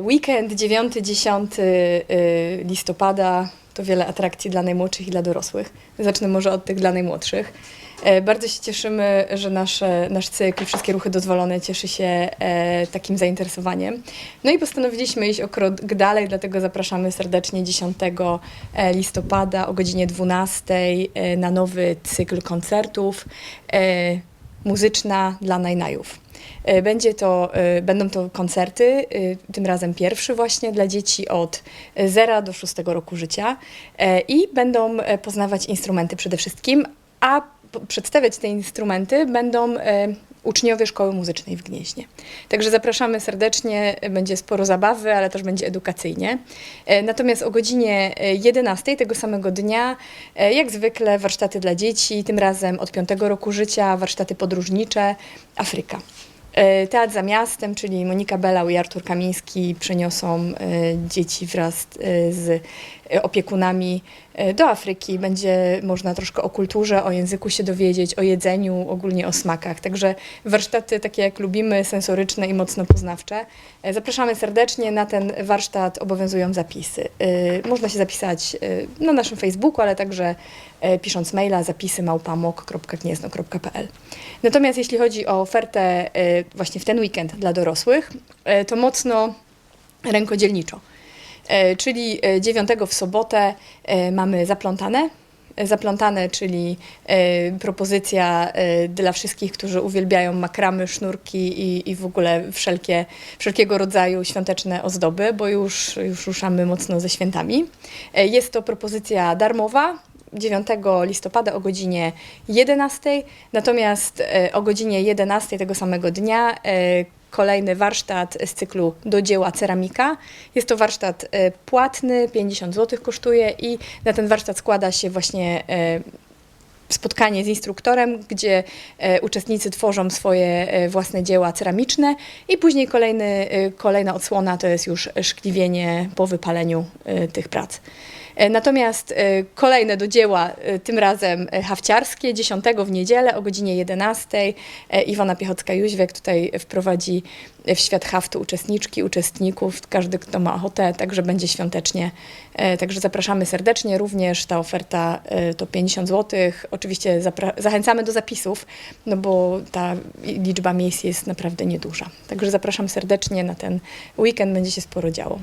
Weekend 9-10 y, listopada to wiele atrakcji dla najmłodszych i dla dorosłych. Zacznę może od tych dla najmłodszych. E, Bardzo się cieszymy, że nasze, nasz cykl Wszystkie Ruchy Dozwolone cieszy się e, takim zainteresowaniem. No i postanowiliśmy iść o krok dalej, dlatego zapraszamy serdecznie 10 e, listopada o godzinie 12 e, na nowy cykl koncertów Muzyczna dla Najnajów. E, Będzie to, e, będą to koncerty, e, tym razem pierwszy właśnie dla dzieci od 0 do 6 roku życia i będą poznawać instrumenty przede wszystkim, a przedstawiać te instrumenty będą uczniowie Szkoły Muzycznej w Gnieźnie. Także zapraszamy serdecznie, będzie sporo zabawy, ale też będzie edukacyjnie. Natomiast o godzinie e, 11 tego samego dnia, jak zwykle, warsztaty dla dzieci, tym razem od 5 roku życia, warsztaty podróżnicze, Afryka. E, Teatr za miastem, czyli Monika Belał i Artur Kamiński przeniosą e, dzieci wraz e, z opiekunami e, do Afryki. Będzie można troszkę o kulturze, o języku się dowiedzieć, o jedzeniu, ogólnie o smakach. Także warsztaty takie jak lubimy, sensoryczne i mocno poznawcze. E, Zapraszamy serdecznie. Na ten warsztat obowiązują zapisy. E, Można się zapisać e, na naszym Facebooku, ale także e, pisząc maila zapisy małpamok.gniezno.pl. Natomiast jeśli chodzi o ofertę e, właśnie w ten weekend dla dorosłych, e, to mocno rękodzielniczo. E, Czyli e, 9 w sobotę e, mamy zaplątane. E, Zaplątane, czyli e, propozycja e, dla wszystkich, którzy uwielbiają makramy, sznurki i, i w ogóle wszelkie, wszelkiego rodzaju świąteczne ozdoby, bo już, już ruszamy mocno ze świętami. E, Jest to propozycja darmowa, 9 listopada o godzinie 11, natomiast e, o godzinie 11 tego samego dnia e, kolejny warsztat z cyklu do dzieła ceramika. Jest to warsztat e, płatny, 50 zł kosztuje i na ten warsztat składa się właśnie e, spotkanie z instruktorem, gdzie e, uczestnicy tworzą swoje e, własne dzieła ceramiczne i później kolejny, e, kolejna odsłona to jest już szkliwienie po wypaleniu tych prac. Natomiast kolejne do dzieła, tym razem hafciarskie, 10 w niedzielę o godzinie 11. E, Iwona Piechocka-Jóźwiek tutaj wprowadzi w świat haftu uczestniczki, uczestników, każdy kto ma ochotę, także będzie świątecznie. Także zapraszamy serdecznie. Również ta oferta to 50 zł. Oczywiście zachęcamy do zapisów, no bo ta liczba miejsc jest naprawdę nieduża. Także zapraszam serdecznie na ten weekend, będzie się sporo działo.